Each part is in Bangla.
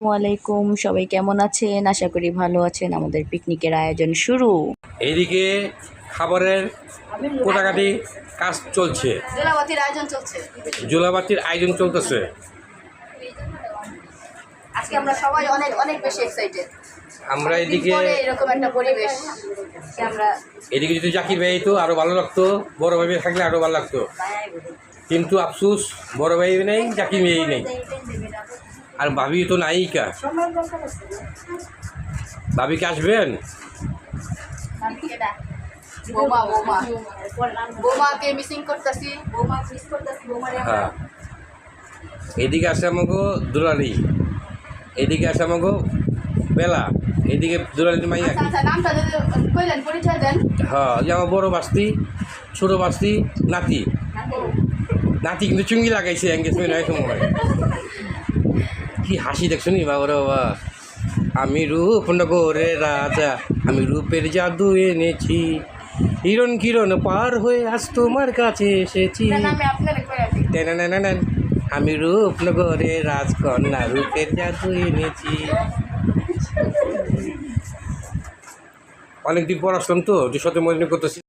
ওয়ালাইকুম সবাই কেমন আছেন? আশা করি ভালো আছেন। আমাদের পিকনিকের আয়োজন শুরু। এইদিকে খাবারের কোটাকাটি কাজ চলছে। জোলাবাতির আয়োজন চলছে। জোলাবাতির আয়োজন চলতেছে। আজকে আমরা সবাই অনেক অনেক বেশি এক্সাইটেড আমরা এদিকে এরকম একটা পরিবেশ আমরা এদিকে যদি জাকির ভাই তো আরও ভালো লাগতো। বড় ভাই থাকলে আরও ভালো লাগতো। কিন্তু আফসুস বড় ভাই নেই জাকির মেয়েই নেই। আর ভাবি তো নায়িকা ভাবি কি আসবেন? হ্যাঁ। এদিকে আসে আমাকে দুলালি। এদিকে আসে আমাকে বেলা। এদিকে দুলালি মাইয়া। আচ্ছা আচ্ছা হ্যাঁ যে আমার বড় বাস্তি ছোট বাস্তি নাতি। নাতি। কিন্তু চুঙ্গি লাগাইছে এঙ্গেজমেন্ট হয় সময়। কি হাসি দেখছ নি বাবা রে বাবা? আমি রূপ নগরে রাজা আমি রূপের জাদু এনেছি। হিরণ কিরণ পার হয়ে আজ তোমার কাছে এসেছি। আমি রূপনগরে রাজকন্যা রূপের জাদু এনেছি। অনেকদিন পর আসলাম তো যে সাথে মনে করতেছি।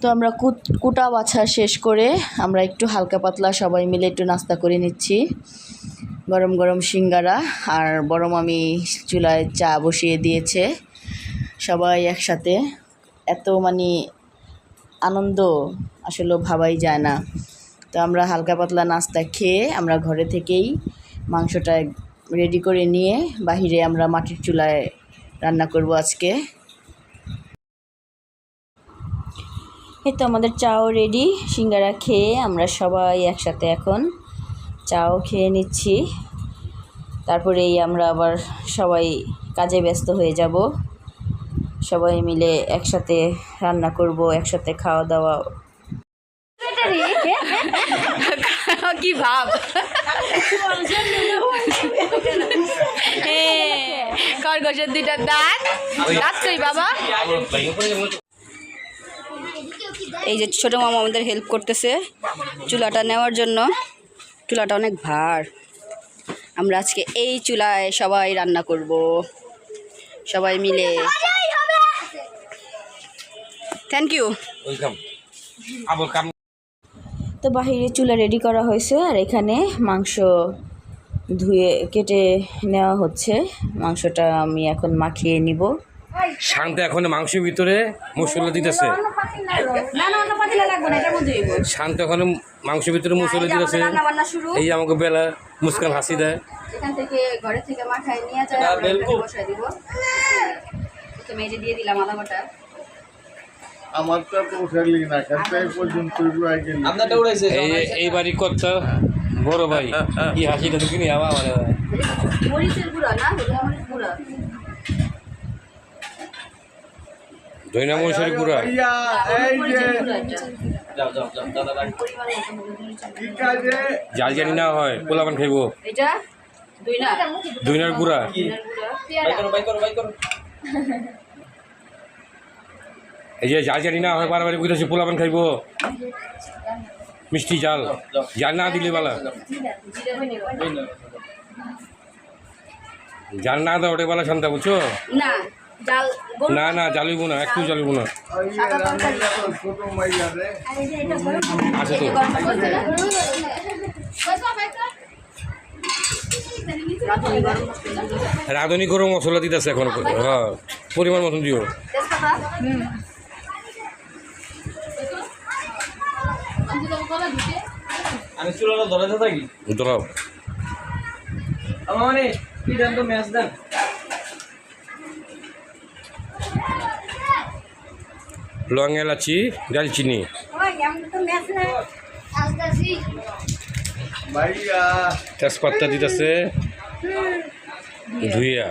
তো আমরা কুট- কুটা বাছা শেষ করে আমরা একটু হালকা পাতলা সবাই মিলে একটু নাস্তা করে নিচ্ছি। গরম গরম সিঙ্গারা আর বড় মামি চুলায় চা বসিয়ে দিয়েছে। সবাই একসাথে। এত মানে আনন্দ আসলে ভাবাই যায় না। তো আমরা হালকা পাতলা নাস্তা খেয়ে আমরা ঘরে থেকেই মাংসটা রেডি করে নিয়ে বাহিরে আমরা মাটির চুলায় রান্না করব আজকে। এই তো আমাদের চাও রেডি সিঙ্গারা খেয়ে আমরা সবাই একসাথে এখন চাও খেয়ে নিচ্ছি। তারপরেই আমরা আবার সবাই কাজে ব্যস্ত হয়ে যাব। সবাই মিলে একসাথে রান্না করব, একসাথে খাওয়া দাওয়া। কি ভাব? খরগোশের দুইটা দাঁত। বাবা? এই যে ছোটো মামা আমাদের হেল্প করতেছে চুলাটা নেওয়ার জন্য। চুলাটা অনেক ভার। আমরা আজকে এই চুলায় সবাই রান্না করব। সবাই মিলে। থ্যাংক ইউ তো বাহিরে চুলা রেডি করা হয়েছে আর এখানে মাংস ধুয়ে কেটে নেওয়া হচ্ছে। মাংসটা আমি এখন মাখিয়ে নিব। শান্ত এখন মাংসের ভিতরে মশলা দিতেছে। শান্ত এখন মাংসের ভিতরে মশলা দিতেছে। এই আমাকে বেলা মুস্কান হাসি দেয়। এই যে দিয়ে বাড়ি ভাই। কি হাসিটা তো কিনি আমার মরিচের গুঁড়া না দৈনা মশারি গুড়া ভাইয়া এই যে মরিচের গুঁড়া এটা যাও যাও যাও দাদা রাখ পরিমাণ মতো হলুদ মরিচের জাল জানি না হয় পোলাপান খাইবো। এটা? দুই না দৈনার গুড়া দুইনার গুঁড়া বাই করো বাই করো বাই করো। এই যে জাল জানি না হয় বারবার বুঝতেছি পোলাপান খাইবো। মিষ্টি জাল। জাল না দিলে বালা। জাল না দাও ওটা বালা শান্তা বুঝছ? না। না না জ্বালিব না একটু জ্বালিব না আছে তো। রাঁধুনি গরম মশলা দিতেছে এখন। হ্যাঁ পরিমাণ মতন দিও। ধরাও। আমার মানে, কি দেন তো ম্যাচ দেন লং এলাচি দালচিনি ভাইয়া তেজপাত্তা দিতেছে। ধুইয়া।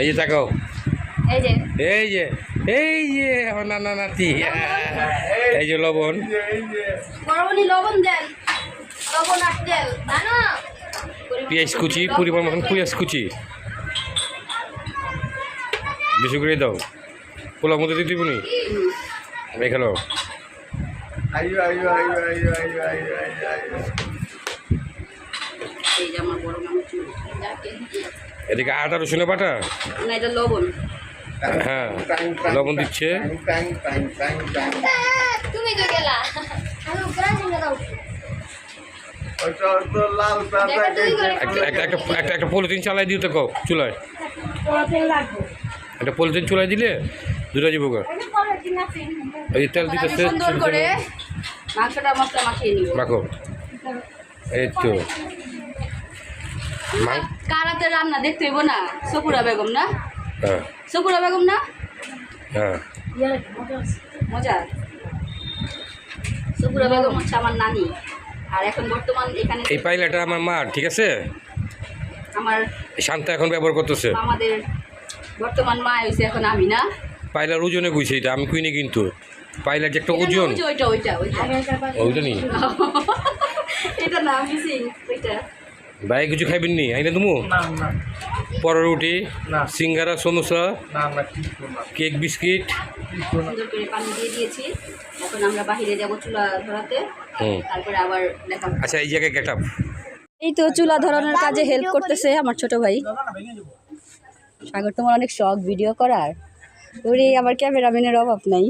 এই যে তাকাও। এই যে এই যে, আমার নানা নাতি। এই যে লবণ। লবণ দেন লবণ আর তেল পেঁয়াজ কুচি, পরিমাণ পেঁয়াজ কুচি। বেশি করে দাও। পোলার মধ্যে দিয়ে দিব নি এখানে আইও আইও আইও আইও আইও আইও আইও আইও এই যে আমার বড় মা এদিকে আদা রসুনের বাটা? না এটা লবণ হ্যাঁ লবণ দিচ্ছে। তুমি তো গেলা একটা পলিথিন চালাই দিতে কও চুলায়। একটা পলিথিন চুলাই দিলে দুটা যাব এই তেল দিতেছে সুন্দর করে মাংসটা মশলা মাখিয়ে নিব রাখো এই তো। কারাতে রান্না দেখতে হইব না? সকুরা বেগম না? হ্যাঁ। সকুরা বেগম না? হ্যাঁ। মজা। সকুরা বেগম হচ্ছে আমার নানি। আর এখন বর্তমান এখানে এই পাইলাটা আমার মা ঠিক আছে? আমার শান্তা এখন ব্যবহার করতেছে। আমাদের বর্তমান মা হয়েছে এখন আমি না। পাইলার ওজনে কইছে এটা আমি কুইনি কিন্তু। পাইলার যে একটা ওজন। ওইটা ওইটা ওইটা ওইটা। নি এটা না মিসিং ওইটা। ভাই কিছু খাইবেন নি? আইনা তুমি না না। পরোটি না। সিঙ্গারা সমোসা না না কিছু না। Cake biscuit. সুন্দর করে পানি দিয়ে দিয়েছি। এখন আমরা বাহিরে যাব চুলা ধরাতে। হুম। তারপরে আবার আচ্ছা এই জায়গায় গেট আপ এই তো চুলা ধরানোর কাজে হেল্প করতেছে আমার ছোট ভাই। সাগর তোমার অনেক শখ ভিডিও করার। ওরে আমার ক্যামেরাম্যানের অভাব নাই।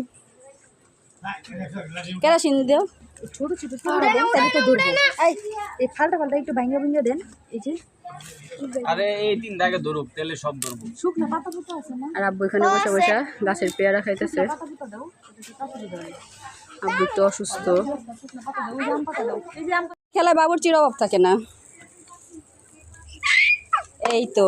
কেরাসিন দেও। ছোট ছোট তাহলে তো ধরবো এই এই ফালটা ফালটা একটু ভাঙা ভাঙা দেন। এই যে। আরে এই তিন দাগে ধরুক তেলে সব ধরবো। শুকনো পাতা পুতা আছে না? আর আব্বু এখানে বসে বসে গাছের পেয়ারা খাইতেছে। আব্বু একটু অসুস্থ। খেলায় বাবুর্চির অভাব থাকে না। এই তো।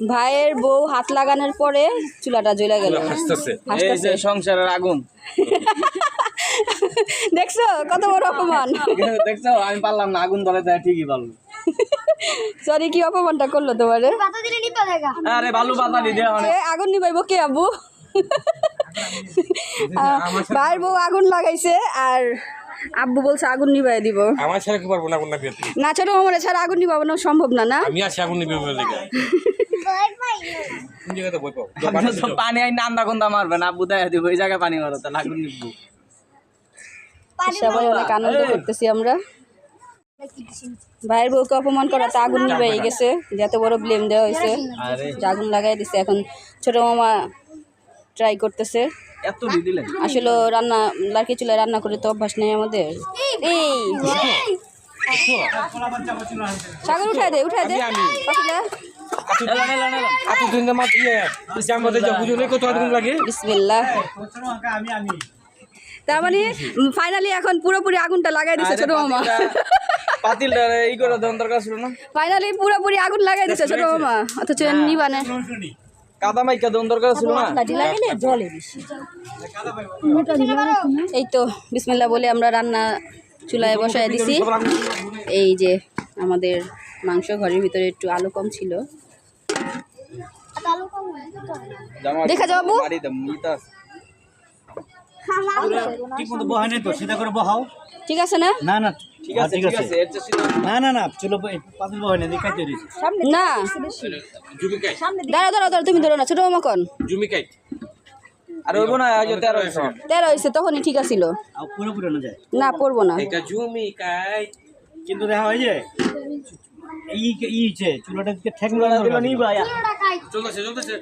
ভাইয়ের বউ হাত লাগানোর পরে চুলাটা জ্বলে গেল। হাসতেছে এই যে সংসারের আগুন। দেখছ? কত বড় অপমান। দেখছ? আমি পারলাম না আগুন ধরে দেয় ঠিকই পারল। সরি কি অপমানটা করল তোমারে? আরে বালু পাতা দিয়ে মানে। এ, আগুন নিবাইব কে আব্বু? আহ, ভাইয়ের বউ আগুন লাগাইছে আর আব্বু বলছে আগুন নিবাই দিব। আমার ছাড়া কি পারব না আগুন নিবে না ছোট মামারে ছাড়া আগুন নিবানো সম্ভব না না? আমি আছি আগুন নিবে পাও? পানি আই নান্দা কোন্দা মারবে না আব্বু দেয় দিব ওই জায়গায় পানি মারো তাহলে আগুন নিবো সবাই অনেক আনন্দ করতেছি আমরা। ভাইয়ের বউকে অপমান করাতে আগুন নিবাই গেছে যত বড় ব্লেম দেওয়া হয়েছে। আগুন লাগাই দিছে এখন ছোট মামা ট্রাই করতেছে। আসলে রান্না লার্কি চুলায় রান্না করে তো অভ্যাস নেই আমাদের। এই সাগর উঠাই দে উঠাই দে। দিয়ে জামাতে যা কত আগুন লাগে? বিসমিল্লাহ। তার মানে ফাইনালি এখন পুরোপুরি আগুনটা লাগাই দিছে ছোট মামা। পাতিলটা ই করে দেওয়ার দরকার ছিল না? ফাইনালি পুরোপুরি আগুন লাগাই দিছে ছোট মামা। অথচ নিবানে কাদা মাইকা দেওয়ার দরকার ছিল না? লাগাইলে জলে বেশি। এই তো বিসমিল্লাহ বলে আমরা রান্না চুলায় বসায় দিছি। এই যে আমাদের মাংস ঘরের ভিতরে একটু আলো কম ছিল। দেখা যাও আব্বু? মারি দাম ইতা ঠিক মতো বহাই নাই তো সিধা করে বহাও। ঠিক আছে না? না না ঠিক আছে ঠিক আছে। এর চেয়ে সিধা না না না চলো পাতিল বহাই না দেখাই তৈরি না। জুমিকাই দাঁড়া দাঁড়া দাঁড়া তুমি ধরো না ছোট মামা কন। আর আজ তখনই ঠিক আছিল। পুরো পুরো না যায়। না পড়ব না। এটা জুমিকাই কিন্তু দেখা হয় যে এই চুলাটা দিকে ঠেক চুলা দিল নি ভাই চলতেছে চলতেছে।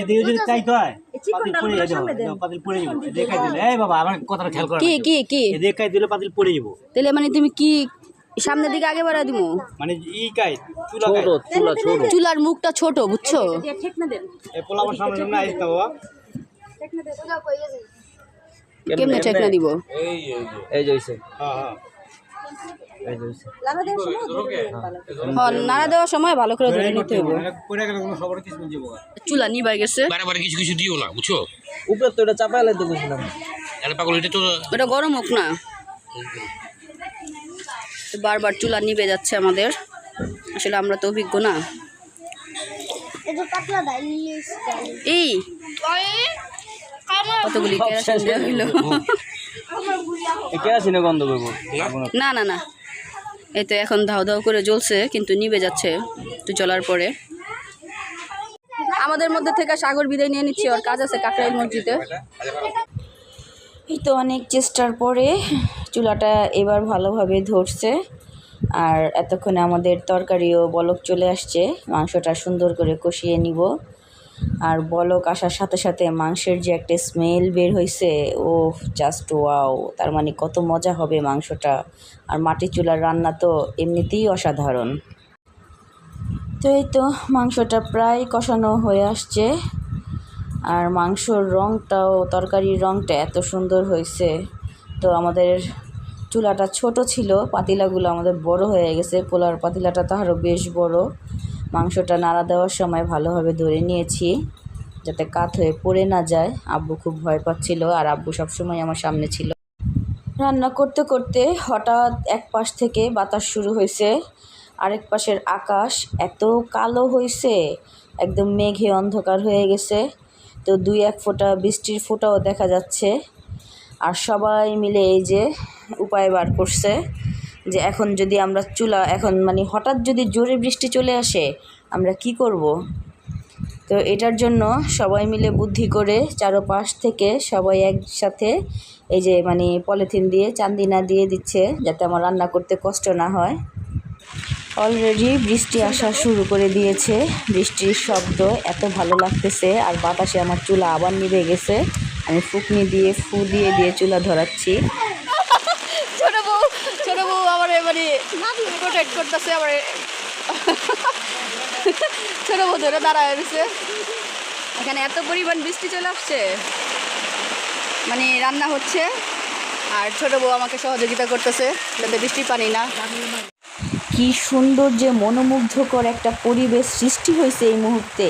এদিকে যদি চাই তো পাতিল পড়ে যাবে পাতিল পড়ে যাবে দেখাই দিলে এই বাবা আমার কথাটা খেয়াল করা কি কি কি? দেখাই দিলে পাতিল পড়ে যাব। তাহলে মানে তুমি কি সামনের দিকে আগে বাড়া দিমু? মানে ই কাই চুলা ছোট চুলা ছোট চুলার মুখটা ছোট বুঝছ? ঠিক না দেন। এই পোলাবার সামনে সামনে আইস না বাবা। ওটা কই গেছে? কেমনে ঠেকনা দিব? এই এই যে। এই যে হ্যাঁ হ্যাঁ। নাড়া দেওয়ার সময় ভালো করে ধরে নিতে হইব পড়ে গেলে কোনো খবর কিছু বুঝে যাব চুলা নিবাই গেছে। বারে কিছু কিছু দিও না বুঝছ? উপরে তো এটা বলছিলাম আরে পাগল এটা তো ওটা গরম হোক না। বারবার চুলা নিবে যাচ্ছে আমাদের। আসলে আমরা তো অভিজ্ঞ না। এটা এই কতগুলি কেরাসিন দেওয়া হইল? কে গন্ধ করব না না না। এই তো এখন ধাও ধাও করে জ্বলছে, কিন্তু নিবে যাচ্ছে একটু জ্বলার পরে। আমাদের মধ্যে থেকে সাগর বিদায় নিয়ে নিচ্ছি, ওর কাজ আছে কাকরাইল মসজিদে। এই তো অনেক চেষ্টার পরে চুলাটা এবার ভালোভাবে ধরছে, আর এতক্ষণে আমাদের তরকারিও বলক চলে আসছে, মাংসটা সুন্দর করে কষিয়ে নিব। আর বলক আসার সাথে সাথে মাংসের যে একটা স্মেল বের হয়েছে ও জাস্ট ওয়াও তার মানে কত মজা হবে মাংসটা। আর মাটি চুলার রান্না তো এমনিতেই অসাধারণ। তো এই তো মাংসটা প্রায় কষানো হয়ে আসছে। আর মাংসর রঙটাও তরকারির রঙটা এত সুন্দর হয়েছে তো আমাদের চুলাটা ছোট ছিল, পাতিলাগুলো আমাদের বড় হয়ে গেছে, পোলার পাতিলাটা তাহারও বেশ বড়। মাংসটা নাড়া দেওয়ার সময় ভালোভাবে ধরে নিয়েছি, যাতে কাত হয়ে পড়ে না যায়। আব্বু খুব ভয় পাচ্ছিল আর আব্বু সবসময় আমার সামনে ছিল। রান্না করতে করতে হঠাৎ এক পাশ থেকে বাতাস শুরু হয়েছে, আরেক পাশের আকাশ এত কালো হয়েছে, একদম মেঘে অন্ধকার হয়ে গেছে। তো দুই এক ফোঁটা বৃষ্টির ফোঁটাও দেখা যাচ্ছে। আর সবাই মিলে এই যে উপায় বার করছে। যে এখন যদি আমরা চুলা, এখন মানে হঠাৎ যদি জোরে বৃষ্টি চলে আসে, আমরা কি করব। তো এটার জন্য সবাই মিলে বুদ্ধি করে চারোপাশ থেকে সবাই একসাথে এই যে মানে পলিথিন দিয়ে চান্দিনা দিয়ে দিচ্ছে যাতে আমার রান্না করতে কষ্ট না হয়। অলরেডি বৃষ্টি আসা শুরু করে দিয়েছে। বৃষ্টির শব্দ এত ভালো লাগতেছে আর বাতাসে আমার চুলা আবার নিভে গেছে। আমি ফুকনি দিয়ে, ফু দিয়ে দিয়ে চুলা ধরাচ্ছি। আমার মানে প্রোটেক্ট করতেছে আমার ছোট বউ ধরে দাঁড়ায় রয়েছে। এখানে এত পরিমাণ বৃষ্টি চলে আসছে। মানে রান্না হচ্ছে আর ছোট বউ আমাকে সহযোগিতা করতেছে যাতে বৃষ্টির পানি না কি সুন্দর যে মনোমুগ্ধকর একটা পরিবেশ সৃষ্টি হয়েছে এই মুহূর্তে।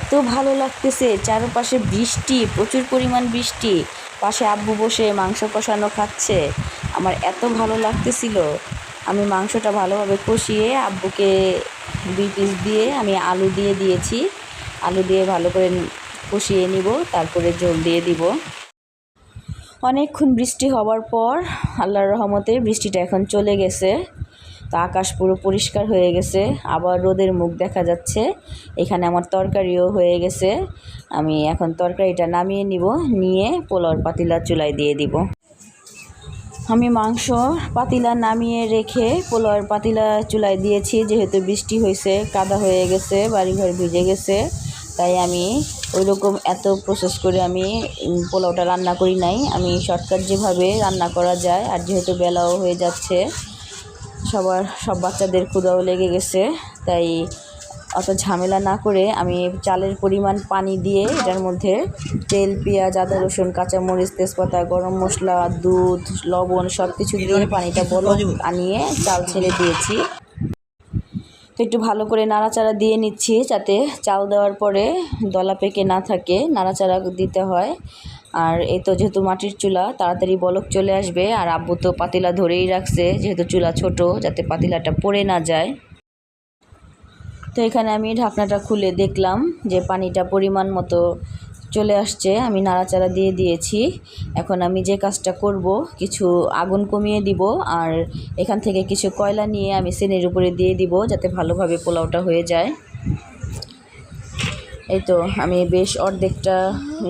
এত ভালো লাগতেছে চারপাশে বৃষ্টি প্রচুর পরিমাণ বৃষ্টি। পাশে আব্বু বসে মাংস কষানো খাচ্ছে। আমার এত ভালো লাগতেছিল। আমি মাংসটা ভালোভাবে কষিয়ে আব্বুকে দুই পিস দিয়ে আমি আলু দিয়ে দিয়েছি। আলু দিয়ে ভালো করে কষিয়ে নিব, তারপরে জল দিয়ে দিব। অনেকক্ষণ বৃষ্টি হওয়ার পর আল্লাহর রহমতে বৃষ্টিটা এখন চলে গেছে। তো আকাশ পুরো পরিষ্কার হয়ে গেছে, আবার রোদের মুখ দেখা যাচ্ছে। এখানে আমার তরকারিও হয়ে গেছে। আমি এখন তরকারিটা নামিয়ে নিব, নিয়ে পোলাওর পাতিলা চুলায় দিয়ে দিব। আমি মাংস পাতিলা নামিয়ে রেখে পোলাওয়ের পাতিলা চুলায় দিয়েছি, যেহেতু বৃষ্টি হয়েছে, কাদা হয়ে গেছে, বাড়িঘর ভিজে গেছে। তাই আমি ওই রকম এত প্রসেস করে আমি পোলাওটা রান্না করি নাই। আমি শর্টকাট যেভাবে রান্না করা যায়, আর যেহেতু বেলাও হয়ে যাচ্ছে সবার, সব বাচ্চাদের ক্ষুদাও লেগে গেছে, তাই অত ঝামেলা না করে আমি চালের পরিমাণ পানি দিয়ে এটার মধ্যে তেল, পেঁয়াজ, আদা, রসুন, কাঁচামরিচ, তেজপাতা, গরম মশলা, দুধ, লবণ সব কিছু দিয়ে পানিটা বলক আনিয়ে চাল ছেড়ে দিয়েছি। তো একটু ভালো করে নাড়াচাড়া দিয়ে নিচ্ছি যাতে চাল দেওয়ার পরে দলা পেকে না থাকে, নাড়াচাড়া দিতে হয়। আর এই তো যেহেতু মাটির চুলা, তাড়াতাড়ি বলক চলে আসবে। আর আব্বু তো পাতিলা ধরেই রাখছে, যেহেতু চুলা ছোট, যাতে পাতিলাটা পড়ে না যায়। তো এখানে আমি ঢাকনাটা খুলে দেখলাম যে পানিটা পরিমাণ মতো চলে আসছে। আমি নাড়াচাড়া দিয়ে দিয়েছি। এখন আমি যে কাজটা করব, কিছু আগুন কমিয়ে দিব, আর এখান থেকে কিছু কয়লা নিয়ে আমি সেনের উপরে দিয়ে দিব, যাতে ভালোভাবে পোলাওটা হয়ে যায়। এই তো আমি বেশ অর্ধেকটা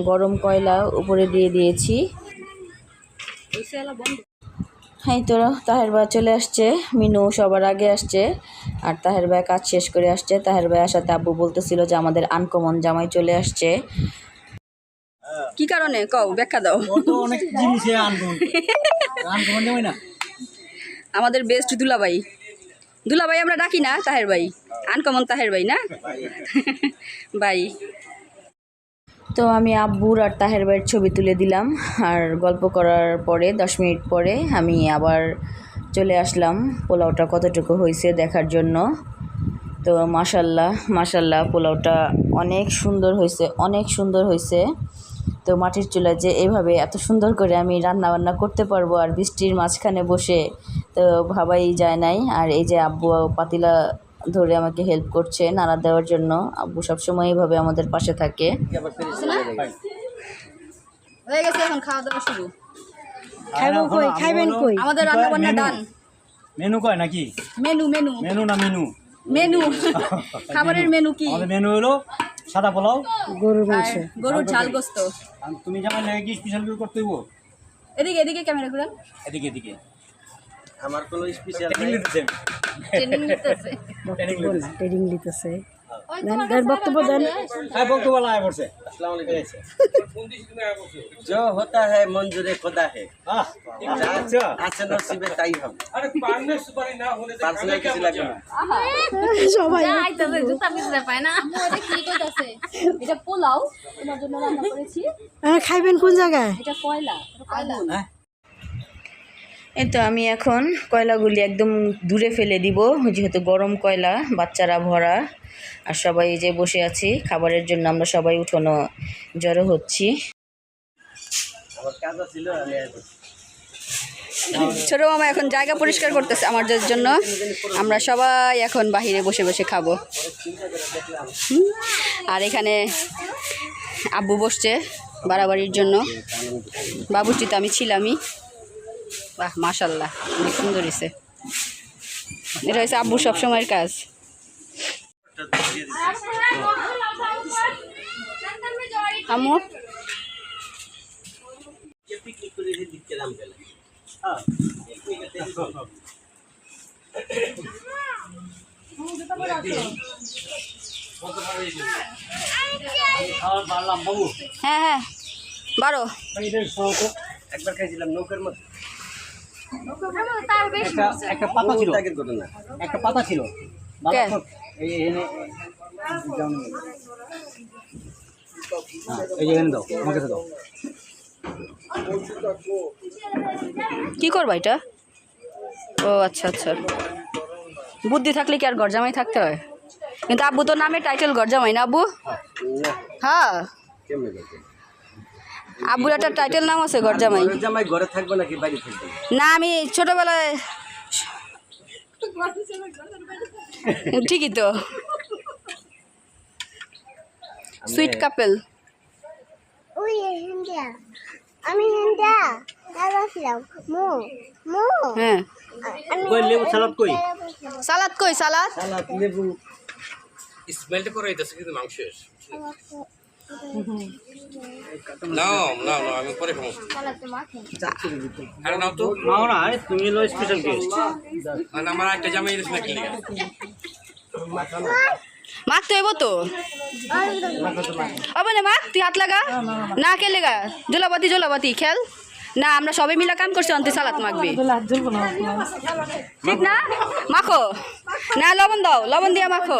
গরম কয়লা উপরে দিয়ে দিয়েছি। হ্যাঁ তো তাহের ভাই চলে আসছে। মিনু সবার আগে আসছে। আর তাহের ভাই কাজ শেষ করে আসছে। তাহের ভাই আসাতে আব্বু বলতেছিল যে আমাদের আনকমন জামাই চলে আসছে। কি কারণে? কও ব্যাখ্যা দাও। আমাদের বেস্ট দুলাভাই দুলাভাই আমরা ডাকি না, তাহের ভাই। আনকমন তাহের ভাই না? ভাই। তো আমি আব্বুর আর তাহের ভাইয়ের ছবি তুলে দিলাম, আর গল্প করার পরে, দশ মিনিট পরে আমি আবার চলে আসলাম, পোলাওটা কতটুকু হয়েছে দেখার জন্য। তো মাশাল্লাহ মাশাল্লাহ, পোলাওটা অনেক সুন্দর হয়েছে, অনেক সুন্দর হয়েছে। তো মাটির চুলা যে এইভাবে এত সুন্দর করে আমি রান্না বান্না করতে পারব আর বৃষ্টির মাঝখানে বসে তো ভাবাই যায় নাই। আর এই যে আব্বু পাতিলা ধরে আমাকে হেল্প করছে নাড়া দেওয়ার জন্য। আব্বু সবসময় এইভাবে আমাদের পাশে থাকে। হয়ে গেছে এখন খাওয়া দাওয়া শুরু। খাইবেন কই? খাইবেন কই? আমাদের রান্না বান্না ডান। মেনু কয় নাকি? Menu menu. মেনু না মেনু? মেনু। খাবারের মেনু। কি? আমাদের মেনু হলো সাদা পোলাও। আর গরুর ঝাল গোস্ত। তুমি যেমন লেগে স্পেশাল কিছু করতে হইব? এদিকে এদিকে ক্যামেরা ঘুরান। এদিকে এদিকে। আমার কোনো স্পেশাল এদিকে দিতেছে। ট্রেনিং নিতেছে ট্রেনিং দিতেছে ওই তোমার বক্তব্য দেন হ্যাঁ বক্তব্য লাগায় পড়ছে আসসালামু আলাইকুম जो होता है मंजूरे खुदा है আহ আচ্ছা আছে নসিবে তাই হবে আরে পান্নে সুপারি না হলে পার্সোনাল কিছু লাগবে না সবাই যা আইতাছে জুতা পিছলে পায় না এটা কি কইতাছে এটা পোলাও তোমার জন্য রান্না করেছি খাইবেন কোন জায়গায় এটা কয়লা কয়লা এই তো আমি এখন কয়লাগুলি একদম দূরে ফেলে দিব যেহেতু গরম কয়লা বাচ্চারা ভরা আর সবাই এই যে বসে আছি খাবারের জন্য আমরা সবাই উঠোনো জড়ো হচ্ছি। ছোট মামা এখন জায়গা পরিষ্কার করতেছে আমাদের জন্য। আমরা সবাই এখন বাহিরে বসে বসে খাব। আর এখানে আব্বু বসছে বাড়াবাড়ির জন্য। বাবুর্চি তো আমি ছিলামই বাহ মাশাল্লাহ অনেক সুন্দর হয়েছে এটা হচ্ছে আব্বু সবসময়ের কাজ। আমু হ্যাঁ হ্যাঁ বারো। একবার খাইছিলাম নৌকার বেশি একটা একটা পাতা ছিল। একটা পাতা ছিল। ভালো কে? তো? এই এখানে যাও না। হ্যাঁ, এই যে এখানে দাও আমার কাছে দাও। কি করবা এটা? ও আচ্ছা আচ্ছা। বুদ্ধি থাকলে কি আর গরজামাই থাকতে হয়? কিন্তু আব্বু তো নামে টাইটেল গরজামাই না আব্বু? হ্যাঁ। কেমনে করতে আব্বুর একটা টাইটেল নাম আছে গরজামাই জামাই ঘরে থাকবে নাকি বাইরে থাকবে? না আমি ছোটবেলায় ঠিকই তো। সুইট কাপেল ওই হিন্দিয়া। আমি হিন্দিয়া দাদা মু মু। হ্যাঁ। কই লেবু সালাদ কই? সালাদ কই সালাদ? সালাদ লেবু। স্মেলটা করে দিতেছে কিন্তু মাংসের। নাও নাও নাও আমি পরে খাব। আরে নাও তো। মাও না আরে তুমি হলো স্পেশাল গেস্ট মানে আমার একটা জামাই এনেছে নাকি লিগা? মাখ তো এবো তো। হবে না মাখ তুই হাত লাগা। না কে লেগা? জোলাবাতি জোলাবাতি খেল। না আমরা সবাই মিলে কাম করছি তুই সালাদ মাখবি। ঠিক না? মাখো। না লবণ দাও লবণ দিয়ে মাখো।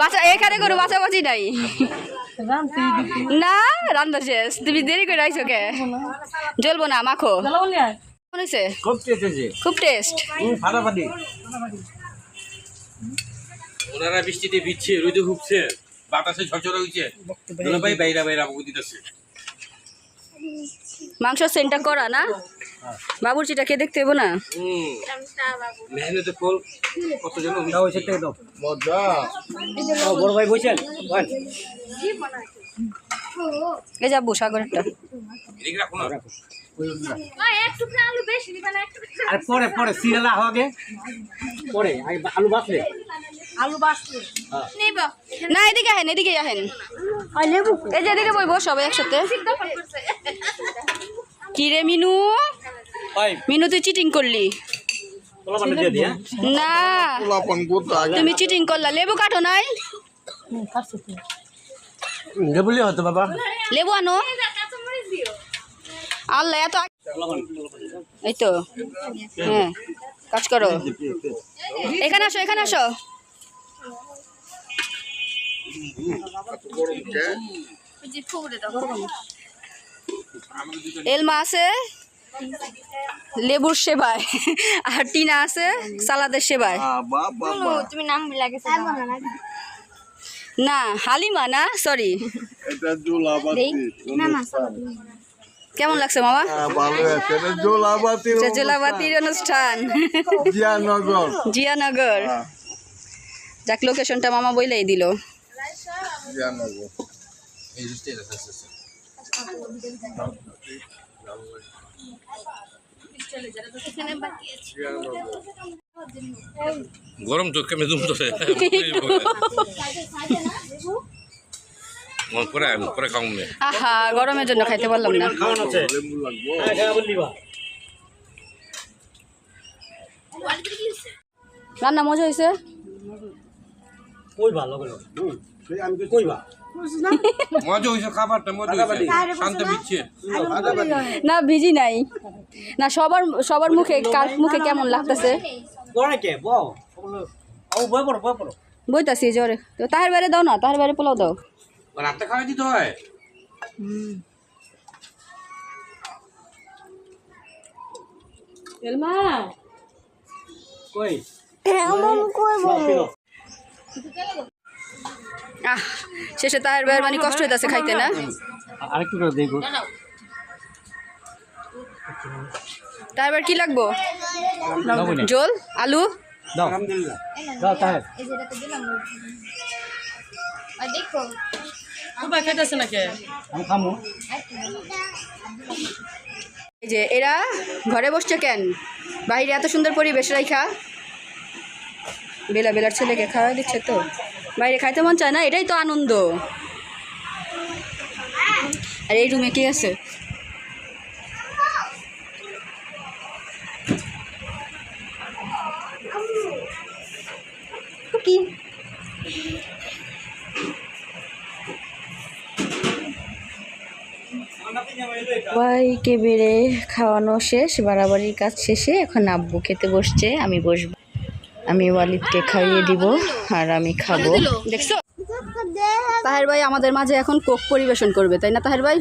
বাসা এখানে করো বাঁচাবাচি নাই? না রান্না শেষ। তুমি দেরি করে আইছো কে? জ্বলবো না মাখো। কেমন খুব টেস্ট ওনারা বৃষ্টিতে ভিজছে রোদে হুকছে বাতাসে ঝরঝরে হইছে দুলা ভাই বাইরা বাইরা আমাকে দিতেছে। মাংস সেন্টটা করা না? বাবুর্চিটা কে দেখতে হব না? বড় ভাই এই যাব সাগরেরটা। না। একটু আলু বেশি দিবা না একটু আরে পরে পরে সিরিয়াল আহ পরে আলু বাছলে আলু বাসবে না এদিকে আহেন এদিকে আহেন। এই যে এদিকে বইবো সবাই একসাথে। কি রে মিনু? মিনু তুই চিটিং করলি? দিয়া না। তুমি চিটিং করলা। লেবু কাটো নাই? লেবুলি হতো বাবা। লেবু আনো। আল্লাহ এত এই তো। হ্যাঁ কাজ করো। এখানে আসো এখানে আসো। এলমা আছে লেবুর সেবায়। আর টিনা আছে সালাদের সেবায়। তুমি নাম লাগেছে না? হালিমা না সরি এটা কেমন লাগছে মামা? হ্যাঁ, জেলাবাতির অনুষ্ঠান। জিয়ানগর। জিয়ানগর। যাক লোকেশনটা মামা বইলেই দিল। গরম তো কেমন দুম তো আহা গরমের জন্য খাইতে পারলাম না। হ্যাঁ রান্না মজা হয়েছে না। ভিজি নাই। না সবার সবার মুখে কার মুখে কেমন লাগতেছে? বইতাছি জোরে। তো তাহের বাইরে দাও না তাহের বাইরে পোলাও দাও। রাতে খাওয়াই দিতে হয়? কই? এমন করব আহ শেষে তাহের বাইরে মানে কষ্ট হইতাছে খাইতে না? আরেকটু করে দেখো তাহের কি লাগবো? জোল? আলু? দাও। দাও তাহে এই যে এটাতে দিলাম। আর দেখো। আমি খামু। এই যে এরা ঘরে বসছে কেন? বাইরে এত সুন্দর পরিবেশ রাইখা। বেলা বেলার ছেলেকে খাওয়া দিচ্ছে তো। বাইরে খাইতে মন চায় না এটাই তো আনন্দ। আর এই রুমে কি আছে? কি সবাইকে বেড়ে খাওয়ানো শেষ বাড়াবাড়ির কাজ শেষে এখন আব্বু খেতে বসছে আমি বসবো। আমি ওয়ালিদকে খাইয়ে দিব আর আমি খাব। দেখছ? তাহের ভাই আমাদের মাঝে এখন কোক পরিবেশন করবে তাই না তাহের ভাই?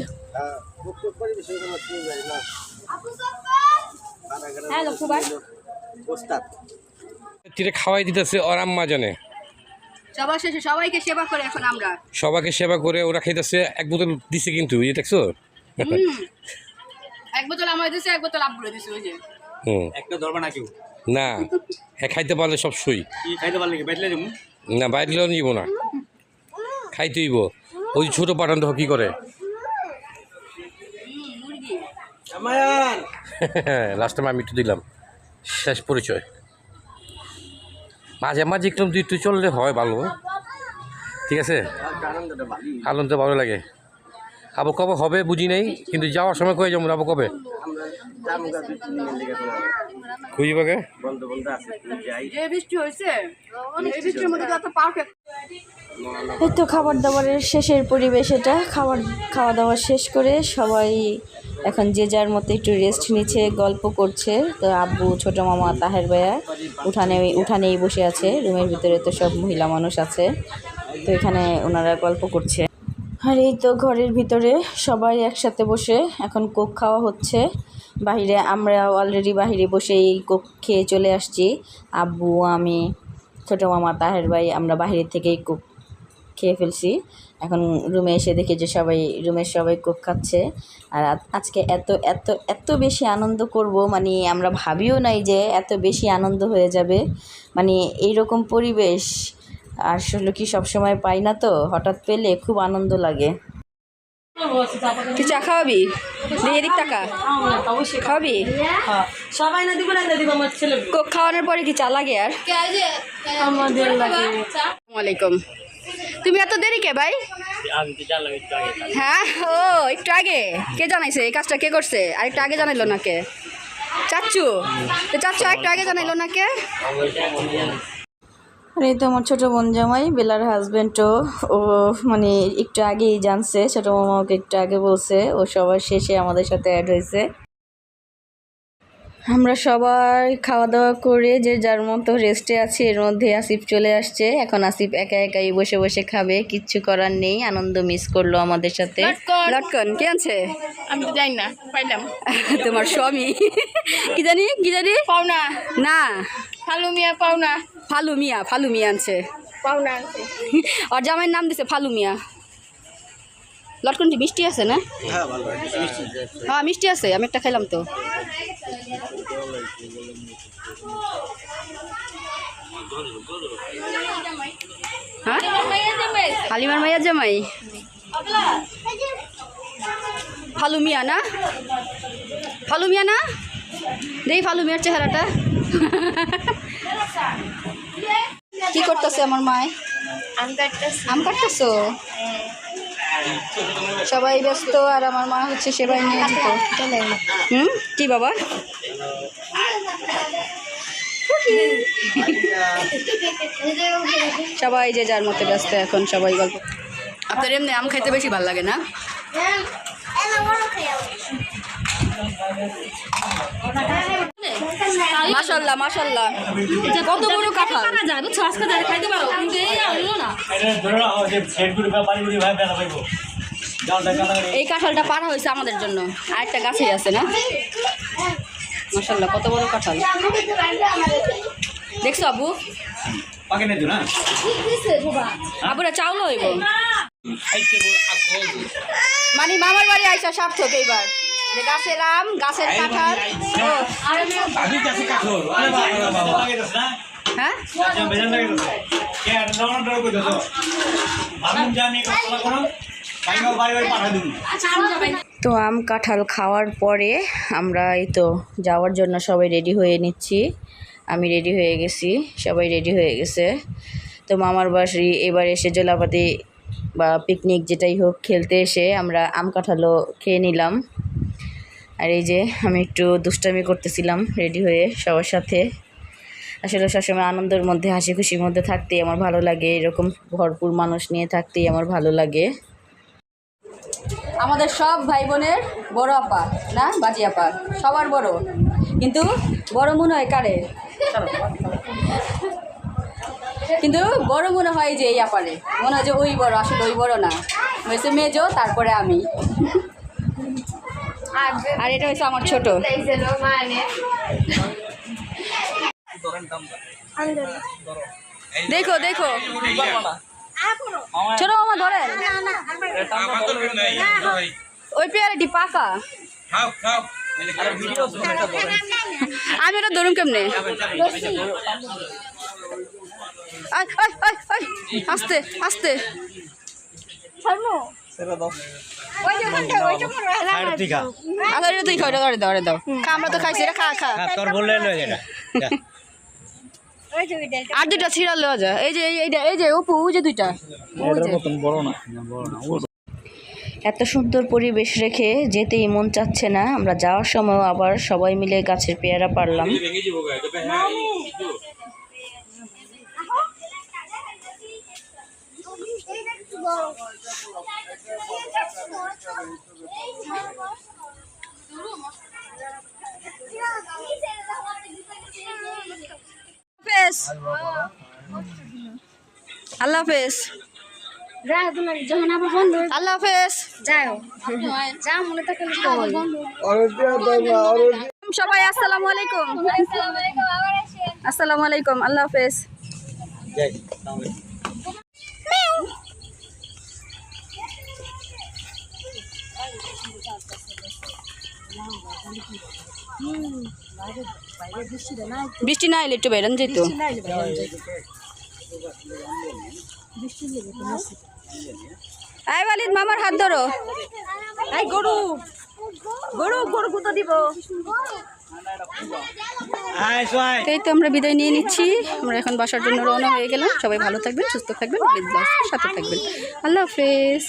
হ্যাঁ তীরে খাওয়াই দিতেছে ওর আম্মা জানে। সবার শেষে সবাইকে সেবা করে এখন আমরা। সবাইকে সেবা করে ওরা খাইতেছে এক বোতল দিছে কিন্তু এই দেখছ? এক বোতল আমার দিছে এক বোতল আব্বুরে দিছে ওই যে। হুম। একটা ধরবা না কেউ না হ্যাঁ খাইতে পারলে সব সই কি খাইতে পারলে কি? বেটলে না বাইরেও নিব না। খাইতেইব ওই ছোট পাঠান তো কি করে। লাস্ট টাইম আমি একটু দিলাম। শেষ পরিচয়। মাঝে মাঝে একটু দুই একটু চললে হয় ভালো। ঠিক আছে? আনন্দ ভালো লাগে। আবার কবে হবে বুঝি নেই কিন্তু যাওয়ার সময় কয়ে যাব আবার কবে। খুঁজবাকে যে বৃষ্টি হয়েছে এই বৃষ্টির মধ্যে যত পারফেক্ট এই তো খাবার দাবারের শেষের পরিবেশ এটা। খাবার খাওয়া দাওয়া শেষ করে সবাই এখন যে যার মতো একটু রেস্ট নিচ্ছে গল্প করছে। তো আব্বু ছোট মামা তাহের ভাইয়া উঠানে উঠানেই বসে আছে। রুমের ভিতরে তো সব মহিলা মানুষ আছে। তো এখানে ওনারা গল্প করছে। আর এই তো ঘরের ভিতরে সবাই একসাথে বসে এখন কোক খাওয়া হচ্ছে। বাইরে আমরা অলরেডি বাইরে বসে এই কোক খেয়ে চলে আসছি। আব্বু, আমি, ছোটো মামা, তাহের ভাই, আমরা বাইরে থেকেই কোক খেয়ে ফেলছি। এখন রুমে এসে দেখি যে সবাই রুমের সবাই কোক খাচ্ছে। আর আজকে এত এত এত বেশি আনন্দ করব মানে আমরা ভাবিও নাই যে এত বেশি আনন্দ হয়ে যাবে। মানে এইরকম পরিবেশ আসলে কি সবসময় পাই না তো? হঠাৎ পেলে খুব আনন্দ লাগে। তুই চা খাওয়াবি? এদিক টাকা খাওয়াবি? সবাই না দিব না দিব আমার ছেলে। কোক খাওয়ানোর পরে কি চা লাগে আর? আমাদের লাগে। আসসালামাইকুম তুমি এত দেরি কে ভাই? হ্যাঁ ও একটু আগে। কে জানাইছে? এই কাজটা কে করছে? আর একটু আগে জানাইলো না কে? চাচ্চু? তো চাচ্চু একটু আগে জানাইলো না কে? আর এই তো আমার ছোটো বোন জামাই বেলার হাজব্যান্ডও ও। মানে একটু আগেই জানছে ছোটো মামা ওকে একটু আগে বলছে ও সবার শেষে আমাদের সাথে অ্যাড হয়েছে। আমরা সবাই খাওয়া দাওয়া করে যে যার মতো রেস্টে আছি এর মধ্যে আসিফ চলে আসছে। এখন আসিফ একা একাই বসে বসে খাবে কিচ্ছু করার নেই আনন্দ মিস করল আমাদের সাথে। লটকন। কে আছে আমি তো জানি না পাইলাম। তোমার স্বামী। কি জানি কি জানি? পাওনা। না। ফালু মিয়া পাওনা। ফালু মিয়া ফালু মিয়া আনছে। পাওনা আর জামাইয়ের নাম দিছে ফালু মিয়া। লটকনটি মিষ্টি আছে না? হ্যাঁ মিষ্টি আছে আমি একটা খাইলাম তো। হ্যাঁ? হালিমার মাইয়ার জামাই? ফালু মিয়া না? ফালু মিয়া না? দেই ফালু মিয়ার চেহারাটা। কি করতেছে আমার মায়? আমি কাটতেছো। সবাই ব্যস্ত আর আমার মা হচ্ছে সেবাই নিয়ে যেত। হুম? কি বাবা? সবাই যে যার মতো ব্যস্ত এখন সবাই গল্প। আপনার এমনি আম খাইতে বেশি ভালো লাগে না? মাশাল্লাহ মাশাল্লাহ কত বড় কাঁঠাল? পারা যায় বুঝছ আজকে যারা খাইতে পারো কিন্তু এই হলো না। এটা ধরে রাখো যে সেটগুলো বা ভাই বেলা পাইবো। এই কাঁঠালটা পাড়া হয়েছে আমাদের জন্য। আরেকটা গাছেই আছে না? মাশাল্লাহ কত বড় কাঁঠাল। দেখছ আবু পাকে নেই তো না? আবুরা চাউল হইব। মানে মামার বাড়ি আইসা সার্থক এইবার গাছের আম গাছের কাঁঠাল। হ্যাঁ? তো। আম কাঁঠাল খাওয়ার পরে আমরা এই তো যাওয়ার জন্য সবাই রেডি হয়ে নিচ্ছি। আমি রেডি হয়ে গেছি সবাই রেডি হয়ে গেছে। তো মামার বাসি এবার এসে জলাপাতি বা পিকনিক যেটাই হোক খেলতে এসে আমরা আম কাঁঠালও খেয়ে নিলাম। আর এই যে আমি একটু দুষ্টামি করতেছিলাম রেডি হয়ে সবার সাথে। আসলে সবসময় আনন্দের মধ্যে, হাসি খুশির মধ্যে থাকতেই আমার ভালো লাগে। এরকম ভরপুর মানুষ নিয়ে থাকতেই আমার ভালো লাগে। আমাদের সব ভাই বোনের বড় আপা, না? বাজি আপা, সবার বড়। কিন্তু বড় মনে হয় কারে? কিন্তু বড় মনে হয় যে এই আপারে। মনে হয় যে ওই বড়, আসলে ওই বড় না। হয়েছে মেজো, তারপরে আমি। আর এটা হচ্ছে আমার ছোট। দেখো দেখো। ছোট মামা ধরেন ওই পেয়ারাটি পাকা। আমি ওটা ধরুন কেমনে। আস্তে আস্তে। আচ্ছা আর দুইটা ছিঁড়া লওয়া যায়। এই যে এই- এইটা এই যে ওই যে দুইটা। এত সুন্দর পরিবেশ রেখে যেতেই মন চাচ্ছে না। আমরা যাওয়ার সময় আবার সবাই মিলে গাছের পেয়ারা পারলাম। আল্লাহ হাফেজ। হাফেজ। সবাই আসসালামু আলাইকুম। আসসালামু আলাইকুম। আল্লাহ হাফেজ। বৃষ্টি না এলে একটু বেরোন যেত। আই ওয়ালিদ মামার হাত ধরো। এই গরু। গরু গরু কুতো দিব। এই তো আমরা বিদায় নিয়ে নিচ্ছি। আমরা এখন বাসার জন্য রওনা হয়ে গেলাম। সবাই ভালো থাকবেন, সুস্থ থাকবেন সাথে থাকবেন। আল্লাহ হাফেজ।